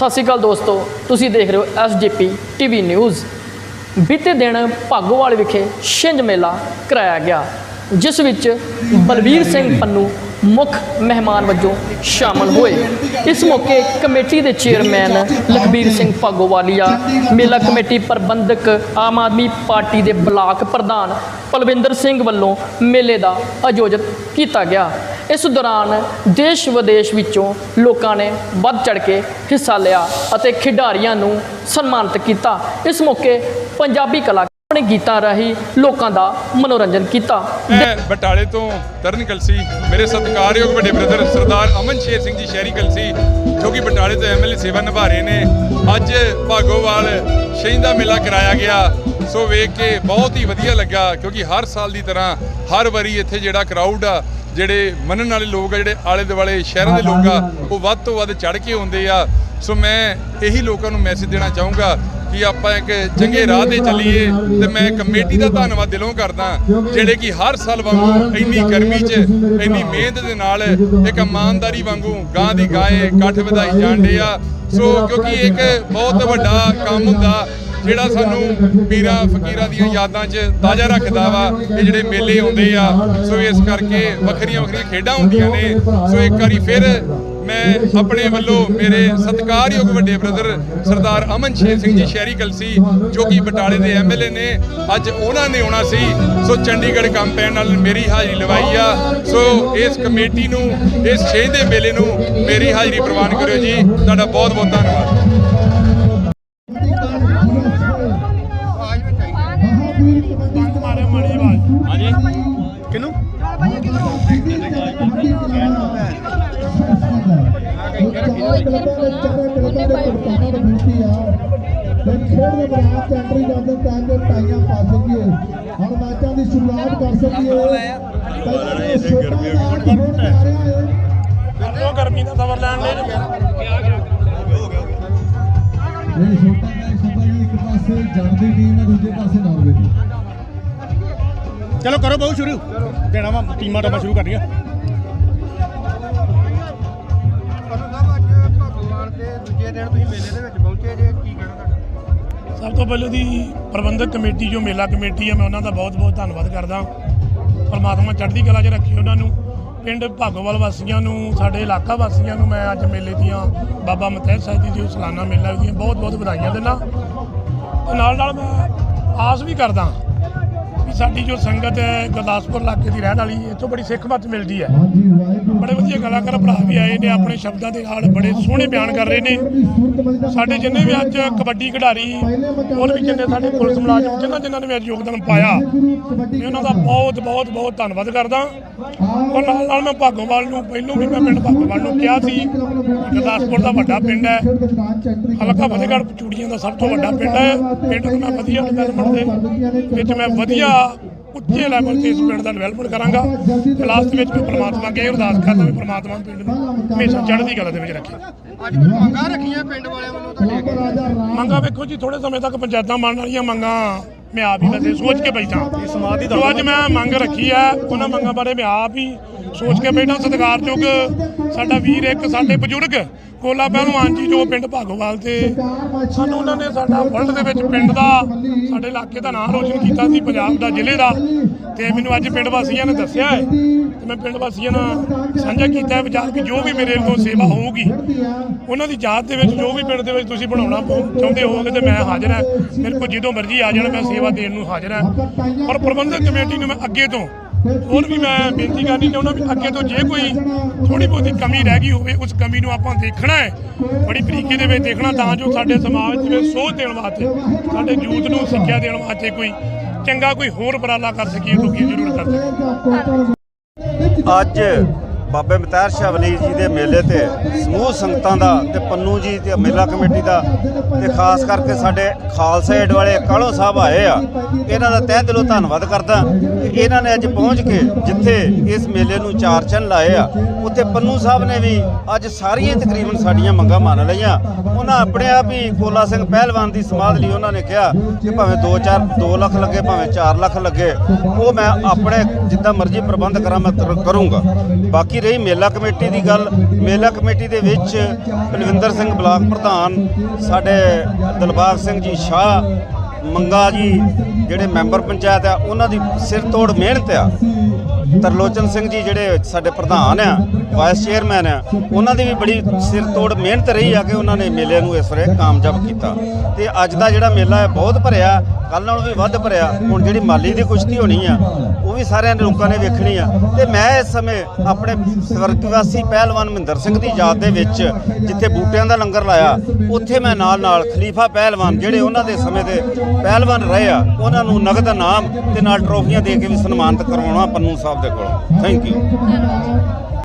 ਸਤਿ ਸ਼੍ਰੀ ਅਕਾਲ ਦੋਸਤੋ, ਤੁਸੀਂ ਦੇਖ ਰਹੇ ਹੋ ਐਸਜੀਪੀ ਟੀਵੀ ਨਿਊਜ਼। ਬੀਤੇ ਦਿਨ ਭਾਗੋਵਾਲ ਵਿਖੇ ਛਿੰਝ ਮੇਲਾ ਕਰਾਇਆ ਗਿਆ, ਜਿਸ ਵਿੱਚ ਬਲਵੀਰ ਸਿੰਘ ਪੰਨੂ ਮੁੱਖ ਮਹਿਮਾਨ ਵਜੋਂ ਸ਼ਾਮਲ ਹੋਏ। ਇਸ ਮੌਕੇ ਕਮੇਟੀ ਦੇ ਚੇਅਰਮੈਨ ਲਖਬੀਰ ਸਿੰਘ ਭਾਗੋਵਾਲੀਆ, ਮੇਲਾ ਕਮੇਟੀ ਪ੍ਰਬੰਧਕ ਆਮ ਆਦਮੀ ਪਾਰਟੀ ਦੇ ਬਲਾਕ ਪ੍ਰਧਾਨ ਪਲਵਿੰਦਰ ਸਿੰਘ ਵੱਲੋਂ ਮੇਲੇ ਦਾ ਆਯੋਜਿਤ ਕੀਤਾ ਗਿਆ। ਇਸ ਦੌਰਾਨ ਦੇਸ਼ ਵਿਦੇਸ਼ ਵਿੱਚੋਂ ਲੋਕਾਂ ਨੇ ਵੱਧ ਚੜ ਕੇ ਹਿੱਸਾ ਲਿਆ ਅਤੇ ਖਿਡਾਰੀਆਂ ਨੂੰ ਸਨਮਾਨਿਤ ਕੀਤਾ। ਇਸ ਮੌਕੇ ਪੰਜਾਬੀ ਕਲਾ ਆਪਣੇ ਗੀਤਾਂ ਰਾਹੀਂ ਲੋਕਾਂ ਦਾ ਮਨੋਰੰਜਨ ਕੀਤਾ। ਮੈਂ ਬਟਾਲੇ ਤੋਂ ਤਰਨ ਕਲਸੀ, ਮੇਰੇ ਸਤਿਕਾਰਯੋਗ ਵੱਡੇ ਬ੍ਰਦਰ ਸਰਦਾਰ ਅਮਨ ਸ਼ੇਰ ਸਿੰਘ ਜੀ ਸ਼ਹਿਰੀ ਕਲਸੀ, ਜੋ ਕਿ ਬਟਾਲੇ ਤੋਂ ਐਮਐਲਏ ਸੇਵਾ ਨਿਭਾ ਰਹੇ ਨੇ। ਅੱਜ ਭਾਗੋਵਾਲ ਸ਼ਹੀਦ ਦਾ ਮੇਲਾ ਕਰਾਇਆ ਗਿਆ। ਸੋ ਵੇਖ ਕੇ ਬਹੁਤ ਹੀ ਵਧੀਆ ਲੱਗਾ ਕਿਉਂਕਿ ਹਰ ਸਾਲ ਦੀ ਤਰ੍ਹਾਂ ਹਰ ਵਾਰੀ ਇੱਥੇ ਜਿਹੜਾ ਕਰਾਊਡ ਆ ਜਿਹੜੇ ਮੰਨਣ ਵਾਲੇ ਲੋਕ ਆ ਜਿਹੜੇ ਆਲੇ ਦੁਆਲੇ ਸ਼ਹਿਰਾਂ ਦੇ ਲੋਕ ਆ ਉਹ ਵੱਧ ਤੋਂ ਵੱਧ ਚੜ ਕੇ ਆਉਂਦੇ ਆ। ਸੋ ਮੈਂ ਇਹੀ ਲੋਕਾਂ ਨੂੰ ਮੈਸੇਜ ਦੇਣਾ ਚਾਹੂੰਗਾ ਕਿ ਆਪਾਂ ਇੱਕ ਚੰਗੇ ਰਾਹ ਤੇ ਚੱਲੀਏ ਤੇ ਮੈਂ ਕਮੇਟੀ ਦਾ ਧੰਨਵਾਦ ਦਿਲੋਂ ਕਰਦਾ ਜਿਹੜੇ ਕਿ ਹਰ ਸਾਲ ਵਾਂਗੂ ਇੰਨੀ ਗਰਮੀ 'ਚ ਇੰਨੀ ਮਿਹਨਤ ਦੇ ਨਾਲ ਇੱਕ ਇਮਾਨਦਾਰੀ ਵਾਂਗੂ ਗਾਂ ਦੀ ਗਾਏ ਇਕੱਠ ਵਧਾਈ ਜਾਂਦੇ ਆ। ਸੋ ਕਿਉਂਕਿ ਇੱਕ ਬਹੁਤ ਵੱਡਾ ਕੰਮ ਹੁੰਦਾ ਜਿਹੜਾ ਸਾਨੂੰ ਪੀਰਾਂ ਫਕੀਰਾਂ ਦੀਆਂ ਯਾਦਾਂ 'ਚ ਤਾਜ਼ਾ ਰੱਖਦਾ ਵਾ ਇਹ ਜਿਹੜੇ ਮੇਲੇ ਆਉਂਦੇ ਆ, ਸੋ ਇਸ ਕਰਕੇ ਵੱਖਰੀਆਂ ਵੱਖਰੀਆਂ ਖੇਡਾਂ ਹੁੰਦੀਆਂ ਨੇ। ਸੋ ਇੱਕ ਵਾਰੀ ਫਿਰ ਮੈਂ ਆਪਣੇ ਵੱਲੋਂ ਮੇਰੇ ਸਤਿਕਾਰਯੋਗ ਵੱਡੇ ਬ੍ਰਦਰ ਸਰਦਾਰ ਅਮਨ ਸ਼ੇਰ ਸਿੰਘ ਜੀ ਸ਼ਹਿਰੀ ਕਲਸੀ, ਜੋ ਕਿ ਬਟਾਲੇ ਦੇ ਐਮਐਲਏ ਨੇ, ਅੱਜ ਉਹਨਾਂ ਨੇ ਆਉਣਾ ਸੀ। ਸੋ ਚੰਡੀਗੜ੍ਹ ਕੰਪੈਨ ਨਾਲ ਮੇਰੀ ਹਾਜ਼ਰੀ ਲਵਾਈ ਆ। ਸੋ ਇਸ ਕਮੇਟੀ ਨੂੰ, ਇਸ ਛੇ ਦੇ ਮੇਲੇ ਨੂੰ ਮੇਰੀ ਹਾਜ਼ਰੀ ਪ੍ਰਵਾਨ ਕਰਿਓ ਜੀ। ਤੁਹਾਡਾ ਬਹੁਤ ਬਹੁਤ ਧੰਨਵਾਦ। ਕਿਨੂੰ ਖੇਡ ਦੇ ਮੈਦਾਨ ਚ ਐਂਟਰੀ ਕਰਦੇ ਤਾਂ ਕਿ ਟਾਈਆਂ ਪਾ ਸਕੀਏ ਹੁਣ ਮੈਚਾਂ ਦੀ ਸ਼ੁਰੂਆਤ ਕਰ ਸਕੀਏ ਪਹਿਲਾਂ ਇਹ ਗਰਮੀ ਹੋ ਉਹ ਗਰਮੀ ਦਾ ਸਬਰ ਲੈਣ ਲਈ ਇਹ ਛੋਟਾ ਮੈਚ ਸਭਾ ਜੀ ਇੱਕ ਪਾਸੇ ਜੜ ਦੀ ਟੀਮ ਹੈ ਦੂਜੇ ਪਾਸੇ ਨਾਰਵੇ ਦੀ। ਚਲੋ ਕਰੋ ਬਹੁ ਸ਼ੁਰੂ। ਦੇਣਾ ਵਾ, ਟੀਮਾਂ ਟਾਮਾਂ ਸ਼ੁਰੂ ਕਰਨੀਆਂ। ਸਭ ਤੋਂ ਪਹਿਲਾਂ ਦੀ ਪ੍ਰਬੰਧਕ ਕਮੇਟੀ, ਜੋ ਮੇਲਾ ਕਮੇਟੀ ਹੈ ਮੈਂ ਉਹਨਾਂ ਦਾ ਬਹੁਤ ਬਹੁਤ ਧੰਨਵਾਦ ਕਰਦਾ। ਪਰਮਾਤਮਾ ਚੜ੍ਹਦੀ ਕਲਾ 'ਚ ਰੱਖੇ ਉਹਨਾਂ ਨੂੰ। ਪਿੰਡ ਭਾਗੋਵਾਲ ਵਾਸੀਆਂ ਨੂੰ, ਸਾਡੇ ਇਲਾਕਾ ਵਾਸੀਆਂ ਨੂੰ ਮੈਂ ਅੱਜ ਮੇਲੇ ਦੀਆਂ ਬਾਬਾ ਮਤਹਿਰ ਸਾਹਿਬ ਜੀ ਜੋ ਸਾਲਾਨਾ ਮੇਲਾ ਦੀਆਂ ਬਹੁਤ ਬਹੁਤ ਵਧਾਈਆਂ ਦਿੰਦਾ। ਤੇ ਨਾਲ ਨਾਲ ਮੈਂ ਆਸ ਵੀ ਕਰਦਾ ਸਾਡੀ ਜੋ ਸੰਗਤ ਹੈ ਗੁਰਦਾਸਪੁਰ ਇਲਾਕੇ ਦੀ ਰਹਿਣ ਵਾਲੀ ਇੱਥੋਂ ਬੜੀ ਸਿੱਖ ਮੱਤ ਮਿਲਦੀ ਹੈ। ਬੜੇ ਵਧੀਆ ਕਲਾਕਾਰ ਭਰਾ ਵੀ ਆਏ ਨੇ ਆਪਣੇ ਸ਼ਬਦਾਂ ਦੇ ਨਾਲ ਬੜੇ ਸੋਹਣੇ ਬਿਆਨ ਕਰ ਰਹੇ ਨੇ। ਸਾਡੇ ਜਿੰਨੇ ਵੀ ਅੱਜ ਕਬੱਡੀ ਖਿਡਾਰੀ ਹੋਰ ਵੀ ਜਿੰਨੇ ਸਾਡੇ ਪੁਲਿਸ ਮੁਲਾਜ਼ਮ ਜਿਨ੍ਹਾਂ ਜਿਨ੍ਹਾਂ ਨੇ ਅੱਜ ਯੋਗਦਾਨ ਪਾਇਆ ਮੈਂ ਉਹਨਾਂ ਦਾ ਬਹੁਤ ਬਹੁਤ ਬਹੁਤ ਧੰਨਵਾਦ ਕਰਦਾ। ਔਰ ਨਾਲ ਨਾਲ ਮੈਂ ਭਾਗੋਵਾਲ ਨੂੰ ਪਹਿਲੋਂ ਵੀ ਮੈਂ ਪਿੰਡ ਭਾਗੋਵਾਲ ਨੂੰ ਕਿਹਾ ਸੀ ਗੁਰਦਾਸਪੁਰ ਦਾ ਵੱਡਾ ਪਿੰਡ ਹੈ। ਹਲਕਾ ਫਤਿਹਗੜ੍ਹ ਚੂੜੀਆਂ ਦਾ ਸਭ ਤੋਂ ਵੱਡਾ ਪਿੰਡ ਹੈ। ਪਿੰਡ ਨੂੰ ਮੈਂ ਵਧੀਆ ਡਿਵੈਲਪਮੈਂਟ ਦੇ ਵਿੱਚ ਮੈਂ ਵਧੀਆ ਉੱਚੇ ਲੈਵਲ ਤੇ ਇਸ ਪਿੰਡ ਦਾ ਡਿਵੈਲਪਮੈਂਟ ਕਰਾਂਗਾ। ਤੇ ਲਾਸਟ ਵਿੱਚ ਮੈਂ ਪ੍ਰਮਾਤਮਾ ਅੱਗੇ ਅਰਦਾਸ ਕਰਦਾ ਵੀ ਪ੍ਰਮਾਤਮਾ ਪਿੰਡ ਨੂੰ ਹਮੇਸ਼ਾ ਚੜ੍ਹਦੀ ਕਲਾ ਦੇ ਵਿੱਚ ਰੱਖੇ। ਅੱਜ ਕੁਝ ਮੰਗਾਂ ਰੱਖੀਆਂ ਪਿੰਡ ਵਾਲਿਆਂ ਵੱਲੋਂ ਤੁਹਾਡੇ ਅੱਗੇ। ਰਾਜਾ ਰਾਮ ਮੰਗਾ ਵੇਖੋ ਜੀ ਥੋੜੇ ਸਮੇਂ ਤੱਕ ਪੰਚਾਇਤਾਂ ਮੰਨ ਵਾਲੀਆਂ ਮੰਗਾਂ ਮੈਂ ਆਪ ਹੀ ਵੈਸੇ ਸੋਚ ਕੇ ਬੈਠਾ। ਸਮਾਧੀ ਦਾ ਅੱਜ ਮੈਂ ਮੰਗ ਰੱਖੀ ਹੈ ਉਹਨਾਂ ਮੰਗਾਂ ਬਾਰੇ ਮੈਂ ਆਪ ਹੀ ਸੋਚ ਕੇ ਬੈਠਾ ਸਤਿਕਾਰਯੋਗ ਸਾਡਾ ਵੀਰ ਇੱਕ, ਸਾਡੇ ਬਜ਼ੁਰਗ ਕੋਲਾ ਪਹਿਲਵਾਨ ਜੀ, ਜੋ ਪਿੰਡ ਭਾਗੋਵਾਲ ਤੇ ਸਾਨੂੰ ਉਹਨਾਂ ਨੇ ਸਾਡਾ ਵਰਲਡ ਦੇ ਵਿੱਚ ਪਿੰਡ ਦਾ, ਸਾਡੇ ਇਲਾਕੇ ਦਾ ਨਾਮ ਰੋਸ਼ਨ ਕੀਤਾ ਸੀ, ਪੰਜਾਬ ਦਾ ਜ਼ਿਲ੍ਹੇ ਦਾ। ਤੇ ਮੈਨੂੰ ਅੱਜ ਪਿੰਡ ਵਾਸੀਆਂ ਨੇ ਦੱਸਿਆ ਹੈ, ਤੇ ਮੈਂ ਪਿੰਡ ਵਾਸੀਆਂ ਨਾਲ ਸਾਂਝਾ ਕੀਤਾ ਹੈ, ਵਿਚਾਰ ਕਿ ਜੋ ਵੀ ਮੇਰੇ ਵੱਲੋਂ ਸੇਵਾ ਹੋਊਗੀ, ਉਹਨਾਂ ਦੀ ਯਾਦ ਦੇ ਵਿੱਚ ਜੋ ਵੀ ਪਿੰਡ ਦੇ ਵਿੱਚ ਤੁਸੀਂ ਬਣਾਉਣਾ ਚਾਹੁੰਦੇ ਹੋਗੇ ਤੇ ਮੈਂ ਹਾਜ਼ਰ ਹਾਂ। ਮੇਰੇ ਕੋਲ ਜਦੋਂ ਮਰਜ਼ੀ ਆ ਜਾਣਾ, ਮੈਂ ਸੇਵਾ ਦੇਣ ਨੂੰ ਹਾਜ਼ਰ ਹਾਂ। ਔਰ ਪ੍ਰਬੰਧਕ ਕਮੇਟੀ ਨੂੰ ਮੈਂ ਅੱਗੇ ਤੋਂ ਹੋਰ ਵੀ ਮੈਂ ਬੇਨਤੀ ਕਰਨੀ ਚਾਹੁੰਦਾ ਵੀ ਅੱਗੇ ਤੋਂ ਜੇ ਕੋਈ ਥੋੜੀ ਬਹੁਤੀ ਕਮੀ ਰਹਿ ਗਈ ਹੋਵੇ, ਉਸ ਕਮੀ ਨੂੰ ਆਪਾਂ ਦੇਖਣਾ ਹੈ, ਬੜੀ ਬਰੀਕੀ ਦੇ ਵਿੱਚ ਦੇਖਣਾ ਤਾਂ ਜੋ ਸਾਡੇ ਸਮਾਜ ਵਿੱਚ ਸੋਧ ਦੇਣ ਵਾਸਤੇ, ਸਾਡੇ ਯੂਥ ਨੂੰ ਸਿੱਖਿਆ ਦੇਣ ਵਾਸਤੇ ਕੋਈ ਚੰਗਾ ਕੋਈ ਹੋਰ ਉਪਰਾਲਾ ਕਰ ਸਕੀਏ ਤਾਂ ਜ਼ਰੂਰ ਕਰ ਸਕੀਏ ਅੱਜ ਬਾਬੇ ਮਤਹਿਰ ਸ਼ਾਹ ਵਲੀ ਜੀ ਦੇ ਮੇਲੇ ਤੇ ਸਮੂਹ ਸੰਗਤਾਂ ਦਾ ਤੇ ਪੰਨੂ ਜੀ ਤੇ ਮੇਲਾ ਕਮੇਟੀ ਦਾ ਤੇ ਖਾਸ ਕਰਕੇ ਸਾਡੇ ਖਾਲਸਾ ਏਡ ਵਾਲੇ ਕਾਲੋ ਸਾਹਿਬ ਆਏ ਆ, ਇਹਨਾਂ ਦਾ ਤਹਿ ਦਿਲੋਂ ਧੰਨਵਾਦ ਕਰਦਾ ਕਿ ਇਹਨਾਂ ਨੇ ਅੱਜ ਪਹੁੰਚ ਕੇ ਜਿੱਥੇ ਇਸ ਮੇਲੇ ਨੂੰ ਚਾਰ ਚੰਨ ਲਾਏ ਆ, ਉੱਥੇ ਪੰਨੂ ਸਾਹਿਬ ਨੇ ਵੀ ਅੱਜ ਸਾਰੀਆਂ ਤਕਰੀਬਨ ਸਾਡੀਆਂ ਮੰਗਾਂ ਮੰਨ ਲਈਆਂ। ਉਹਨਾਂ ਆਪਣੇ ਆਪ ਹੀ ਕੋਲਾ ਸਿੰਘ ਪਹਿਲਵਾਨ ਦੀ ਸਮਾਧ ਲਈ ਉਹਨਾਂ ਨੇ ਕਿਹਾ ਕਿ ਭਾਵੇਂ 2 4 2 ਲੱਖ ਲੱਗੇ, ਭਾਵੇਂ 4 ਲੱਖ ਲੱਗੇ, ਉਹ ਮੈਂ ਆਪਣੇ ਜਿੱਦਾਂ ਮਰਜ਼ੀ ਪ੍ਰਬੰਧ ਕਰਾਂ, ਮੈਂ ਤਰ- ਕਰੂੰਗਾ। ਬਾਕੀ ਬਾਕੀ ਰਹੀ ਮੇਲਾ ਕਮੇਟੀ ਦੀ ਗੱਲ। ਮੇਲਾ ਕਮੇਟੀ ਦੇ ਵਿੱਚ ਬਲਵਿੰਦਰ ਸਿੰਘ ਬਲਾਕ ਪ੍ਰਧਾਨ, ਸਾਡੇ ਦਿਲਬਾਗ ਸਿੰਘ ਜੀ ਸ਼ਾਹ ਮੰਗਾ ਜੀ, ਜਿਹੜੇ ਮੈਂਬਰ ਪੰਚਾਇਤ ਆ, ਉਹਨਾਂ ਦੀ ਸਿਰ ਤੋੜ ਮਿਹਨਤ ਆ। ਤਰਲੋਚਨ ਸਿੰਘ ਜੀ ਜਿਹੜੇ ਸਾਡੇ ਪ੍ਰਧਾਨ ਆ ਵਾਈਸ ਚੇਅਰਮੈਨ ਆ, ਉਹਨਾਂ ਦੀ ਵੀ ਬੜੀ ਸਿਰ ਤੋੜ ਮਿਹਨਤ ਰਹੀ ਆ ਕਿ ਉਹਨਾਂ ਨੇ ਮੇਲੇ ਨੂੰ ਇਸ ਵਾਰੇ ਕਾਮਯਾਬ ਕੀਤਾ। ਤੇ ਅੱਜ ਦਾ ਜਿਹੜਾ ਮੇਲਾ ਹੈ ਬਹੁਤ ਭਰਿਆ ਕੱਲ ਨਾਲੋਂ ਵੀ ਵੱਧ ਭਰਿਆ, ਹੁਣ ਜਿਹੜੀ ਮਾਲੀ ਦੀ ਕੁਸ਼ਤੀ ਹੋਣੀ ਆ, ਉਹ ਵੀ ਸਾਰਿਆਂ ਨੇ ਲੋਕਾਂ ਨੇ ਵੇਖਣੀ ਆ। ਤੇ ਮੈਂ ਇਸ ਸਮੇਂ ਆਪਣੇ ਸਵਰਗਵਾਸੀ ਪਹਿਲਵਾਨ ਮਹਿੰਦਰ ਸਿੰਘ ਦੀ ਯਾਦ ਦੇ ਵਿੱਚ ਜਿੱਥੇ ਬੂਟਿਆਂ ਦਾ ਲੰਗਰ ਲਾਇਆ, ਉੱਥੇ ਮੈਂ ਨਾਲ ਨਾਲ ਖਲੀਫਾ ਪਹਿਲਵਾਨ ਜਿਹੜੇ ਉਹਨਾਂ ਦੇ ਸਮੇਂ ਦੇ ਪਹਿਲਵਾਨ ਰਹੇ ਆ, ਉਹਨਾਂ ਨੂੰ ਨਗਦ ਨਾਮ ਤੇ ਨਾਲ ਟਰੋਫੀਆਂ ਦੇ ਕੇ ਵੀ ਸਨਮਾਨਿਤ ਕਰਵਾਉਣਾ ਪੰਨੂ ਸਾਹਿਬ ਦੇ ਕੋਲੋਂ ਥੈਂਕ ਯੂ